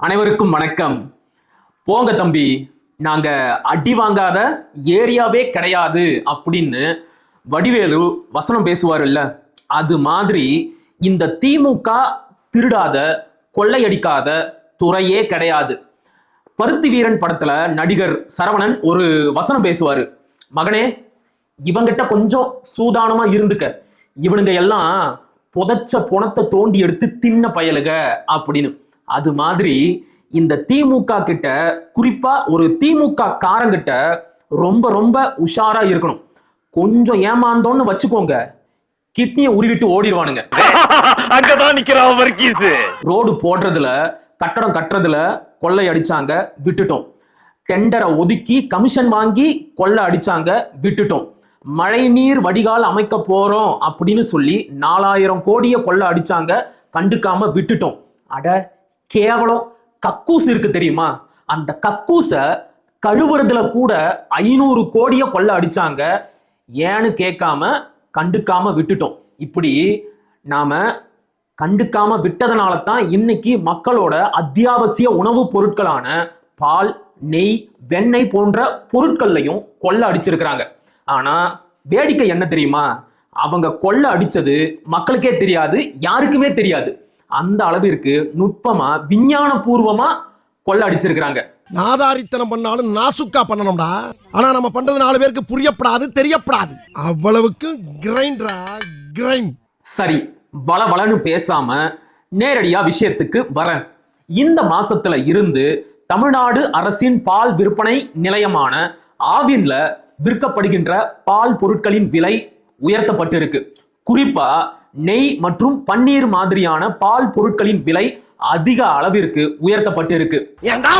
அனைவருக்கும் வணக்கம். போங்க தம்பி நாங்க அடி வாங்காத ஏரியாவே கிடையாது அப்படின்னு வடிவேலு வசனம் பேசுவாருல்ல. அது மாதிரி இந்த திமுக திருடாத கொள்ளையடிக்காத துறையே கிடையாது. பருத்தி வீரன் படத்துல நடிகர் சரவணன் ஒரு வசனம் பேசுவாரு. மகனே இவங்கிட்ட கொஞ்சம் சூதானமா இருந்துக்க. இவனுங்க எல்லாம் புதைச்ச புணத்தை தோண்டி எடுத்து தின்ன பயலுக அப்படின்னு. அது மாதிரி இந்த திமுக கிட்ட குறிப்பா ஒரு திமுக காரங்கிட்ட ரொம்ப ரொம்ப உஷாரா இருக்கணும். கொஞ்சம் ஏமாந்தோன்னு வச்சுக்கோங்க. கிட்னியை உருவிட்டு ஓடிடுவானுங்க. ரோடு போடுறதுல கட்டடம் கட்டுறதுல கொள்ளை அடிச்சாங்க விட்டுட்டோம். டெண்டரை ஒதுக்கி கமிஷன் வாங்கி கொள்ளை அடிச்சாங்க விட்டுட்டோம். மழைநீர் வடிகால் அமைக்க போறோம் அப்படின்னு சொல்லி நாலாயிரம் கோடியை கொள்ளை அடிச்சாங்க கண்டுக்காம விட்டுட்டோம். அட கேவலம் கக்கூஸ் இருக்கு தெரியுமா? அந்த கக்கூஸை கழுவுறதுல கூட ஐநூறு கோடியை கொள்ள அடிச்சாங்க. ஏன்னு கேட்காம கண்டுக்காம விட்டுட்டோம். இப்படி நாம கண்டுக்காம விட்டதனால தான் இன்னைக்கு மக்களோட அத்தியாவசிய உணவுப் பொருட்களான பால் நெய் வெண்ணெய் போன்ற பொருட்கள்லையும் கொள்ள அடிச்சிருக்கிறாங்க. ஆனா வேடிக்கை என்ன தெரியுமா? அவங்க கொள்ள அடிச்சது மக்களுக்கே தெரியாது யாருக்குமே தெரியாது. அந்த அளவிற்கு நுட்பமா விஞ்ஞான பூர்வமா கொள்ள அடிச்சிருக்கிறாங்க நாதாரித்தனம் பண்ணாலும் நாசுக்கா பண்ணணும்டா. ஆனா நம்ம பண்றது நாலு பேருக்கு புரியப்படாது தெரியப்படாது. அவ்வளவுக்கு கிரைண்டரா கிரைண்ட் சரி பல பலன்னு பேசாம நேரடியா விஷயத்துக்கு வரேன். இந்த மாசத்துல இருந்து தமிழ்நாடு அரசின் பால் விற்பனை நிலையமான ஆவின்ல விற்கப்படுகின்ற பால் பொருட்களின் விலை உயர்த்தப்பட்டிருக்கு. குறிப்பா நெய் மற்றும் பன்னீர் மாதிரியான பால் பொருட்களின் விலை அதிக அளவிற்கு உயர்த்தப்பட்டிருக்கு. ஏண்டா?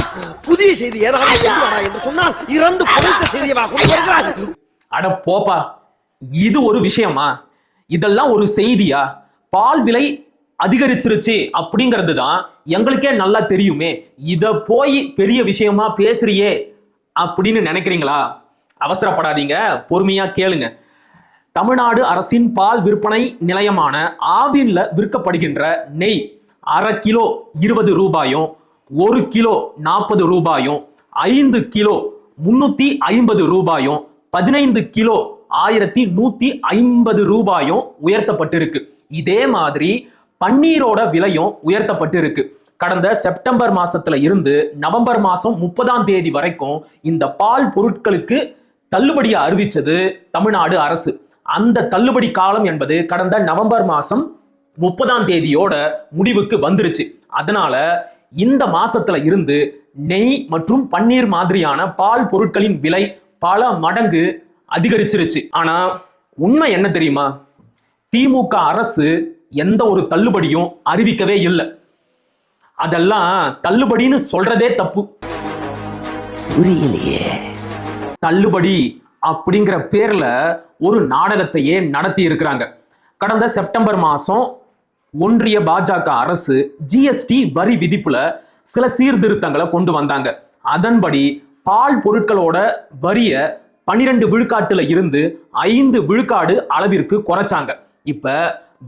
புதிய செய்தி என்று சொன்னால் இறந்து அட போப்பா இது ஒரு விஷயமா? இதெல்லாம் ஒரு செய்தியா? பால் விலை அதிகரிச்சிருச்சு அப்படிங்கிறது தான் எங்களுக்கே நல்லா தெரியுமே. இத போய் பெரிய விஷயமா பேசுறியே அப்படின்னு நினைக்கிறீங்களா? அவசரப்படாதீங்க பொறுமையா கேளுங்க. தமிழ்நாடு அரசின் பால் விற்பனை நிலையமான ஆவின்ல விற்கப்படுகின்ற நெய் அரை கிலோ இருபது ரூபாயும் ஒரு கிலோ நாற்பது ரூபாயும் ஐந்து கிலோ முன்னூத்தி ஐம்பது ரூபாயும் பதினைந்து கிலோ ஆயிரத்தி நூத்தி ஐம்பது ரூபாயும் உயர்த்தப்பட்டிருக்கு. இதே மாதிரி பன்னீரோட விலையும் உயர்த்தப்பட்டிருக்கு. கடந்த செப்டம்பர் மாசத்துல இருந்து நவம்பர் மாசம் முப்பதாம் தேதி வரைக்கும் இந்த பால் பொருட்களுக்கு தள்ளுபடியை அறிவிச்சது தமிழ்நாடு அரசு. அந்த தள்ளுபடி காலம் என்பது கடந்த நவம்பர் மாசம் முப்பதாம் தேதியோட முடிவுக்கு வந்துருச்சு. அதனால இந்த மாசத்துல இருந்து நெய் மற்றும் பன்னீர் மாதிரியான பால் பொருட்களின் விலை பல மடங்கு அதிகரிச்சிருச்சு. ஆனா உண்மை என்ன தெரியுமா? திமுக அரசு எந்த ஒரு தள்ளுபடியும் அறிவிக்கவே இல்லை. அதெல்லாம் தள்ளுபடின்னு சொல்றதே தப்பு. தள்ளுபடி அப்படிங்கிற பேர்ல ஒரு நாடகத்தையே நடத்தி இருக்கிறாங்க? கடந்த செப்டம்பர் மாசம் ஒன்றிய பாஜக அரசு ஜிஎஸ்டி வரி விதிப்புல சில சீர்திருத்தங்களை கொண்டு வந்தாங்க. அதன்படி பால் பொருட்களோட வரிய பனிரெண்டு விழுக்காட்டுல இருந்து ஐந்து விழுக்காடு அளவிற்கு குறைச்சாங்க. இப்ப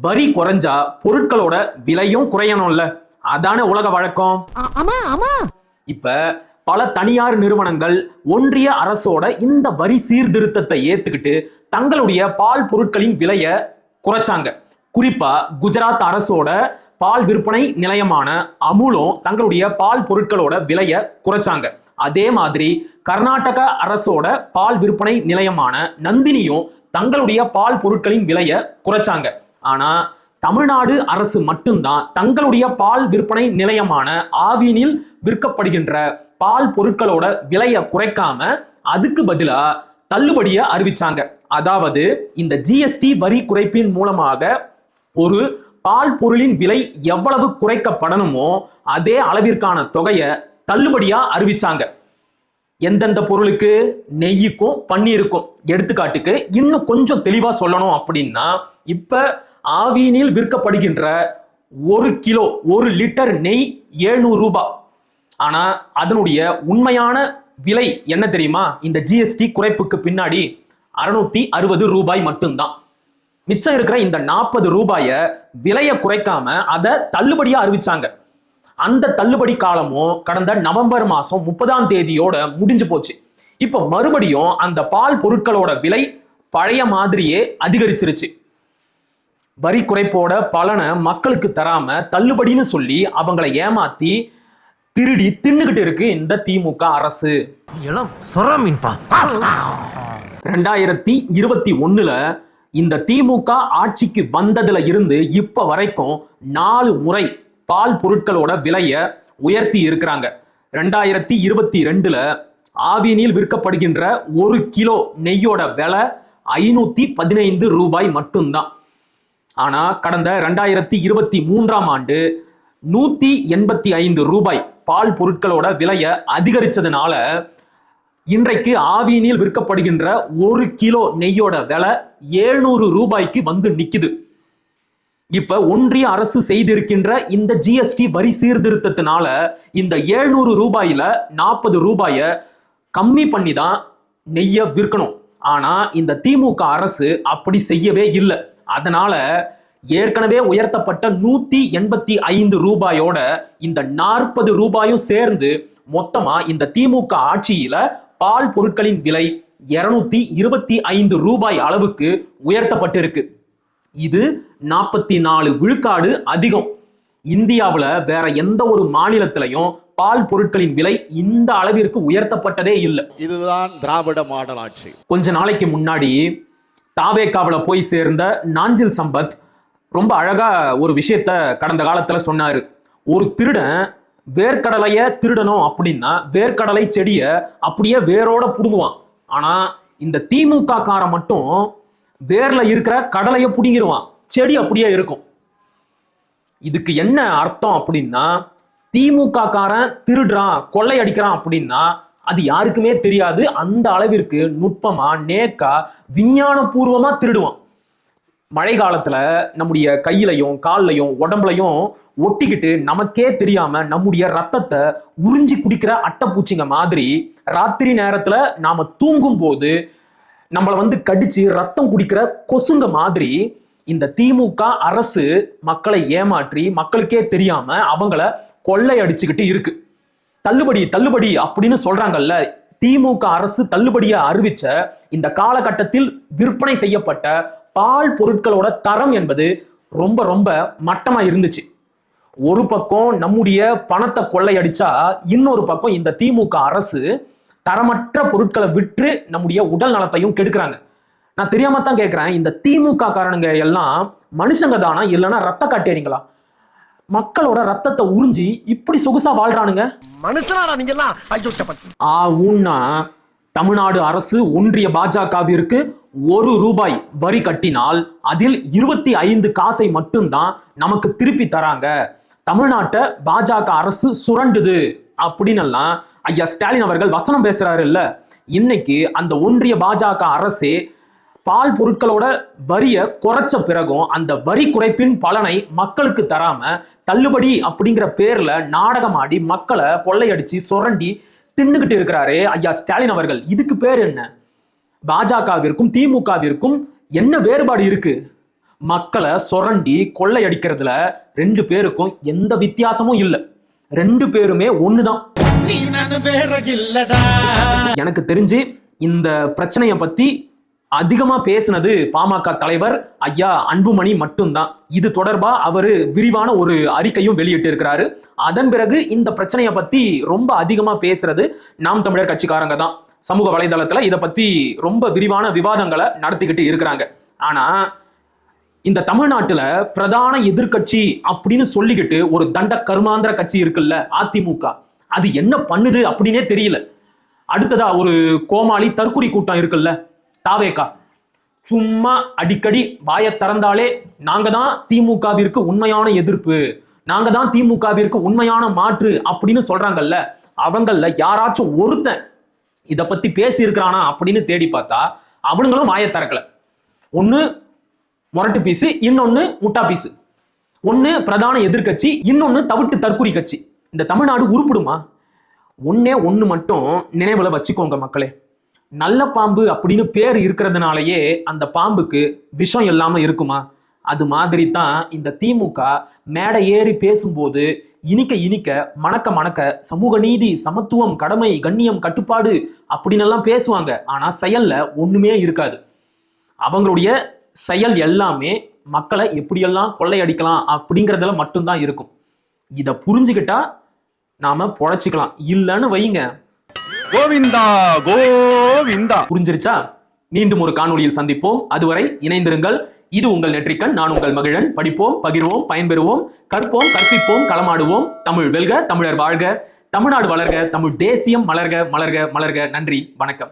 வரி குறைஞ்சா பொருட்களோட விலையும் குறையணும்ல. அதானே உலக வழக்கம்? இப்ப பல தனியார் நிறுவனங்கள் ஒன்றிய அரசோட இந்த வரி சீர்திருத்தத்தை ஏத்துக்கிட்டு தங்களுடைய பால் பொருட்களின் விலையை குறைச்சாங்க. குறிப்பா குஜராத் அரசோட பால் விற்பனை நிலையமான அமுலும் தங்களுடைய பால் பொருட்களோட விலையை குறைச்சாங்க. அதே மாதிரி கர்நாடக அரசோட பால் விற்பனை நிலையமான நந்தினியும் தங்களுடைய பால் பொருட்களின் விலையை குறைச்சாங்க. ஆனா தமிழ்நாடு அரசு மட்டும்தான் தங்களுடைய பால் விற்பனை நிலையமான ஆவினில் விற்கப்படுகின்ற பால் பொருட்களோட விலையை குறைக்காம அதுக்கு பதிலா தள்ளுபடியை அறிவிச்சாங்க. அதாவது இந்த ஜிஎஸ்டி வரி குறைப்பின் மூலமாக ஒரு பால் பொருளின் விலை எவ்வளவு குறைக்கப்படணுமோ அதே அளவிற்கான தொகையை தள்ளுபடியா அறிவிச்சாங்க. எந்தெந்த பொருளுக்கு நெய்யுக்கும் பன்னீருக்கும் எடுத்துக்காட்டுக்கு இன்னும் கொஞ்சம் தெளிவாக சொல்லணும் அப்படின்னா இப்போ ஆவினில் விற்கப்படுகின்ற ஒரு கிலோ ஒரு லிட்டர் நெய் ஏழ்நூறு ரூபாய் ஆனால் அதனுடைய உண்மையான விலை என்ன தெரியுமா? இந்த ஜிஎஸ்டி குறைப்புக்கு பின்னாடி அறுநூத்தி அறுபது ரூபாய் மட்டும்தான். மிச்சம் இருக்கிற இந்த நாற்பது ரூபாயை விலையை குறைக்காம அதை தள்ளுபடியாக அறிவிச்சாங்க. அந்த தள்ளுபடி காலமும் கடந்த நவம்பர் மாசம் முப்பதாம் தேதியோட முடிஞ்சு போச்சு. இப்போ மறுபடியும் அந்த பால் பொருட்களோட விலை பழைய மாதிரியே அதிகரிச்சிருச்சு. வரி குறைப்போட பலனை மக்களுக்கு தராம தள்ளுபடின்னு சொல்லி அவங்கள ஏமாத்தி திருடி தின்னுகிட்டு இருக்கு இந்த திமுக அரசு. ரெண்டாயிரத்தி இருபத்தி ஒண்ணுல இந்த திமுக ஆட்சிக்கு வந்ததுல இருந்து இப்ப வரைக்கும் நாலு முறை பால் பொருட்களோட விலையை உயர்த்தி இருக்கிறாங்க. ரெண்டாயிரத்தி இருபத்தி ரெண்டுல ஆவினில் விற்கப்படுகின்ற ஒரு கிலோ நெய்யோட விலை ஐநூத்தி பதினைந்து ரூபாய் மட்டும்தான். ஆனா கடந்த ரெண்டாயிரத்தி இருபத்தி மூன்றாம் ஆண்டு நூத்தி எண்பத்தி ஐந்து ரூபாய் பால் பொருட்களோட விலையை அதிகரிச்சதுனால இன்றைக்கு ஆவினில் விற்கப்படுகின்ற ஒரு கிலோ நெய்யோட விலை ஏழ்நூறு ரூபாய்க்கு வந்து நிக்குது. இப்ப ஒன்றிய அரசு செய்திருக்கின்ற இந்த ஜிஎஸ்டி வரி சீர்திருத்தத்தினால இந்த ஏழ்நூறு ரூபாயில நாற்பது ரூபாய கம்மி பண்ணி தான் நெய்ய விற்கணும். ஆனா இந்த திமுக அரசு அப்படி செய்யவே இல்லை. அதனால ஏற்கனவே உயர்த்தப்பட்ட நூத்தி எண்பத்தி ஐந்து ரூபாயோட இந்த நாற்பது ரூபாயும் சேர்ந்து மொத்தமா இந்த திமுக ஆட்சியில பால் பொருட்களின் விலை இருநூத்தி இருபத்தி ஐந்து ரூபாய் அளவுக்கு உயர்த்தப்பட்டிருக்கு. இது நாற்பத்தி நாலு விழுக்காடு அதிகம். இந்தியாவுல வேற எந்த ஒரு மாநிலத்திலையும் பால் பொருட்களின் விலை இந்த அளவிற்கு உயர்த்தப்பட்டதே இல்லை. இதுதான் திராவிட மாடல் ஆட்சி. கொஞ்ச நாளைக்கு முன்னாடி தாவேக்காவுல போய் சேர்ந்த நாஞ்சில் சம்பத் ரொம்ப அழகா ஒரு விஷயத்த கடந்த காலத்துல சொன்னாரு. ஒரு திருடன் வேர்க்கடலைய திருடணும் அப்படின்னா வேர்க்கடலை செடிய அப்படியே வேரோட புடுங்குவான். ஆனா இந்த திமுக காரன் மட்டும் வேர்ல இருக்கிற கடலைய புடுங்கிடுவான் செடி அப்படியே இருக்கும். இதுக்கு என்ன அர்த்தம் அப்படின்னா திமுக காரன் திருடுறான் கொள்ளையடிக்கிறான் அப்படின்னா அது யாருக்குமே தெரியாது. அந்த அளவிற்கு நுட்பமா நேக்கா விஞ்ஞானபூர்வமா திருடுவான். மழை காலத்துல நம்முடைய கையிலையும் கால்லையும் உடம்புலையும் ஒட்டிக்கிட்டு நமக்கே தெரியாம நம்முடைய ரத்தத்தை உறிஞ்சி குடிக்கிற அட்டைப்பூச்சிங்க மாதிரி ராத்திரி நேரத்துல நாம தூங்கும் போது நம்மளை வந்து கடிச்சு ரத்தம் குடிக்கிற கொசுங்க மாதிரி இந்த திமுக அரசு மக்களை ஏமாற்றி மக்களுக்கே தெரியாம அவங்கள கொள்ளையடிச்சுக்கிட்டு இருக்கு. தள்ளுபடி தள்ளுபடி அப்படின்னு சொல்றாங்கல்ல திமுக அரசு தள்ளுபடியை அறிவிச்ச இந்த காலகட்டத்தில் விற்பனை செய்யப்பட்ட பால் பொருட்களோட தரம் என்பது ரொம்ப ரொம்ப மட்டமா இருந்துச்சு. ஒரு பக்கம் நம்முடைய பணத்தை கொள்ளையடிச்சா இன்னொரு பக்கம் இந்த திமுக அரசு தரமற்ற பொருட்களை விற்று நம்முடைய உடல் நலத்தையும் கெடுக்கிறாங்க. நான் தெரியாம தான் கேட்கிறேன் இந்த திமுக காரணங்க எல்லாம் மனுஷங்க தானா? இல்லைன்னா ரத்த காட்டேரிங்களா மக்களோட ரத்தத்தை உறிஞ்சி இப்படி சொகுசா வாழ்றானுங்க. ஆ ஊன்னா தமிழ்நாடு அரசு ஒன்றிய பாஜகவிற்கு ஒரு ரூபாய் வரி கட்டினால் அதில் இருபத்தி ஐந்து காசை மட்டும்தான் நமக்கு திருப்பி தராங்க. தமிழ்நாட்டை பாஜக அரசு சுரண்டுது. அப்படின்னெல்லாம் ஐயா ஸ்டாலின் அவர்கள் வசனம் பேசுறாரு இல்ல இன்னைக்கு அந்த ஒன்றிய பாஜக அரசே பால் பொருட்களோட வரியை குறைச்ச பிறகும் அந்த வரி குறைப்பின் பலனை மக்களுக்கு தராம தள்ளுபடி அப்படிங்கிற பேர்ல நாடகமாடி மக்களை கொள்ளையடிச்சு சுரண்டி தின்னுகிட்டு இருக்கிறாரே ஐயா ஸ்டாலின் அவர்கள். இதுக்கு பேர் என்ன? பாஜகவிற்கும் திமுகவிற்கும் என்ன வேறுபாடு இருக்கு? மக்களை சுரண்டி கொள்ளையடிக்கிறதுல ரெண்டு பேருக்கும் எந்த வித்தியாசமும் இல்லை. ரெண்டு பேருமே ஒண்ணுதான். எனக்கு தெரிஞ்சு இந்த பிரச்சனையை பத்தி அதிகமா பேசினது பாமக தலைவர் ஐயா அன்புமணி மட்டும்தான். இது தொடர்பா அவரு விரிவான ஒரு அறிக்கையும் வெளியிட்டு இருக்கிறாரு அதன் பிறகு இந்த பிரச்சனையை பத்தி ரொம்ப அதிகமா பேசுறது நாம் தமிழர் கட்சிக்காரங்க தான். சமூக வலைதளத்துல இதை பத்தி ரொம்ப விரிவான விவாதங்களை நடத்திக்கிட்டு இருக்கிறாங்க. ஆனா இந்த தமிழ்நாட்டுல பிரதான எதிர்க்கட்சி அப்படின்னு சொல்லிக்கிட்டு ஒரு தண்ட கருமாந்திர கட்சி இருக்குல்ல அதிமுக. அது என்ன பண்ணுது அப்படின்னே தெரியல. அடுத்ததா ஒரு கோமாளி தற்குறி கூட்டம் இருக்குல்ல தாவேகா சும்மா அடிக்கடி வாயை திறந்தாலே நாங்க தான் திமுகவிற்கு உண்மையான எதிர்ப்பு நாங்க தான் திமுகவிற்கு உண்மையான மாற்று அப்படின்னு சொல்றாங்கல்ல அவங்கள யாராச்சும் ஒருத்தன் இத பத்தி பேசி இருக்கிறானா அப்படின்னு தேடி பார்த்தா அவனுங்களும் வாயை திறக்கல. ஒன்று முரட்டு பீஸு இன்னொன்னு முட்டா பீஸு. ஒன்று பிரதான எதிர்க்கட்சி இன்னொன்னு தவிட்டு தற்குறி கட்சி. இந்த தமிழ்நாடு உருப்பிடுமா? ஒன்னே ஒண்ணு மட்டும் நினைவுல வச்சுக்கோங்க மக்களே. நல்ல பாம்பு அப்படின்னு பேர் இருக்கிறதுனாலயே அந்த பாம்புக்கு விஷம் இல்லாம இருக்குமா? அது மாதிரி தான் இந்த திமுக மேடை ஏறி பேசும்போது இனிக்க இனிக்க மணக்க மணக்க சமூக நீதி சமத்துவம் கடமை கண்ணியம் கட்டுப்பாடு அப்படின்னு எல்லாம் பேசுவாங்க. ஆனா செயல்ல ஒண்ணுமே இருக்காது. அவங்களுடைய செயல் எல்லாமே மக்களை எப்படியெல்லாம் கொள்ளையடிக்கலாம் அப்படிங்கிறதுல மட்டும்தான் இருக்கும். இதை புரிஞ்சுக்கிட்டா நாம பொழைச்சிக்கலாம். இல்லைன்னு வைங்க. கோவிந்தா கோவிந்தா. புரிஞ்சிருச்சா? மீண்டும் ஒரு காணொளியில் சந்திப்போம். அதுவரை இணைந்திருங்கள். இது உங்கள் நெற்றிக்கண். நான் உங்கள் மகிழன். படிப்போம் பகிர்வோம் பயன்பெறுவோம். கற்போம் கற்பிப்போம் களமாடுவோம். தமிழ் வெல்க தமிழர் வாழ்க. தமிழ்நாடு வளர்க தமிழ் தேசியம் மலர்க மலர்க மலர்க. நன்றி வணக்கம்.